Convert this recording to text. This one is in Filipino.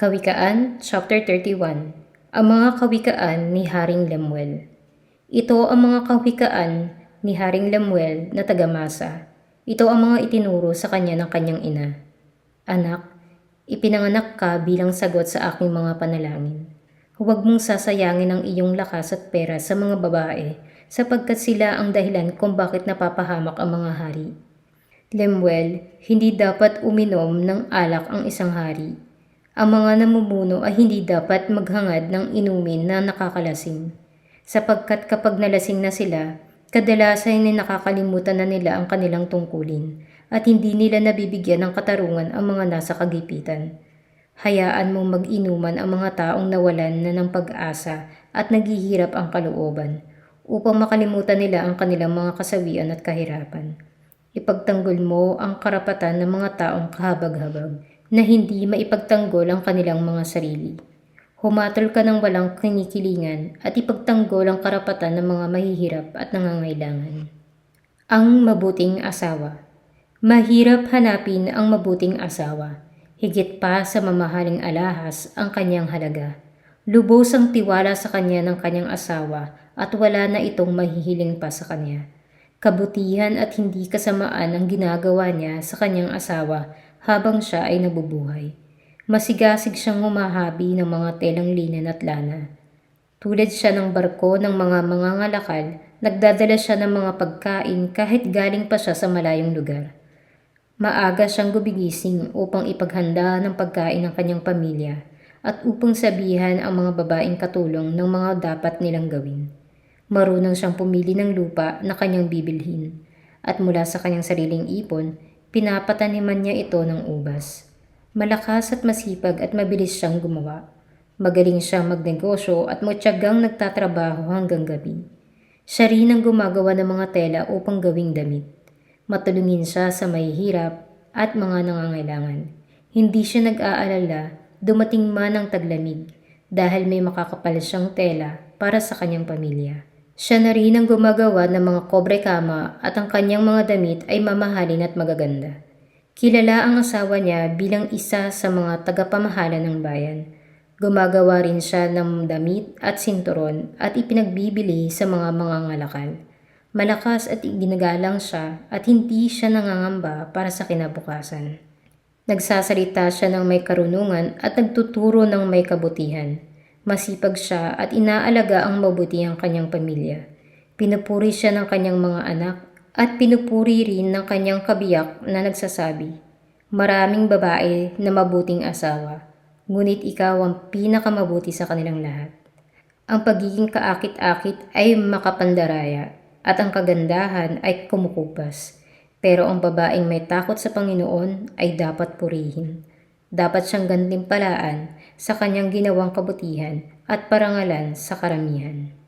Kawikaan, Chapter 31 Ang mga kawikaan ni Haring Lemuel Ito ang mga kawikaan ni Haring Lemuel na tagamasa. Ito ang mga itinuro sa kanya ng kanyang ina. Anak, ipinanganak ka bilang sagot sa aking mga panalangin. Huwag mong sasayangin ang iyong lakas at pera sa mga babae sapagkat sila ang dahilan kung bakit napapahamak ang mga hari. Lemuel, hindi dapat uminom ng alak ang isang hari. Ang mga namumuno ay hindi dapat maghangad ng inumin na nakakalasing. Sapagkat kapag nalasing na sila, kadalasan ay nakakalimutan na nila ang kanilang tungkulin at hindi nila nabibigyan ng katarungan ang mga nasa kagipitan. Hayaan mong mag-inuman ang mga taong nawalan na ng pag-asa at naghihirap ang kalooban upang makalimutan nila ang kanilang mga kasawian at kahirapan. Ipagtanggol mo ang karapatan ng mga taong kahabag-habag na hindi maipagtanggol ang kanilang mga sarili. Humatol ka ng walang kinikilingan at ipagtanggol ang karapatan ng mga mahihirap at nangangailangan. Ang mabuting asawa Mahirap hanapin ang mabuting asawa. Higit pa sa mamahaling alahas ang kanyang halaga. Lubos ang tiwala sa kanya ng kanyang asawa at wala na itong mahihiling pa sa kanya. Kabutihan at hindi kasamaan ang ginagawa niya sa kanyang asawa habang siya ay nabubuhay. Masigasig siyang humahabi ng mga telang linan at lana. Tulad siya ng barko ng mga mangangalakal, nagdadala siya ng mga pagkain kahit galing pa siya sa malayong lugar. Maaga siyang gubigising upang ipaghanda ng pagkain ng kanyang pamilya at upang sabihan ang mga babaeng katulong ng mga dapat nilang gawin. Marunong siyang pumili ng lupa na kanyang bibilhin at mula sa kanyang sariling ipon, pinapataniman niya ito ng ubas. Malakas at masipag at mabilis siyang gumawa. Magaling siyang magnegosyo at matyagang nagtatrabaho hanggang gabi. Siya rin ang gumagawa ng mga tela upang gawing damit. Matulungin siya sa mahihirap at mga nangangailangan. Hindi siya nag-aalala dumating man ang taglamig dahil may makakapal siyang tela para sa kanyang pamilya. Siya na rin ang gumagawa ng mga kobre kama at ang kanyang mga damit ay mamahalin at magaganda. Kilala ang asawa niya bilang isa sa mga tagapamahala ng bayan. Gumagawa rin siya ng damit at sinturon at ipinagbibili sa mga mangangalakal. Malakas at ginagalang siya at hindi siya nangangamba para sa kinabukasan. Nagsasalita siya ng may karunungan at nagtuturo ng may kabutihan. Masipag siya at inaalaga ang mabuti ang kanyang pamilya. Pinupuri siya ng kanyang mga anak at pinupuri rin ng kanyang kabiyak na nagsasabi, Maraming babae na mabuting asawa, ngunit ikaw ang pinakamabuti sa kanilang lahat. Ang pagiging kaakit-akit ay makapandaraya at ang kagandahan ay kumukupas. Pero ang babaeng may takot sa Panginoon ay dapat purihin. Dapat siyang gantimpalaan sa kanyang ginawang kabutihan at parangalan sa karamihan.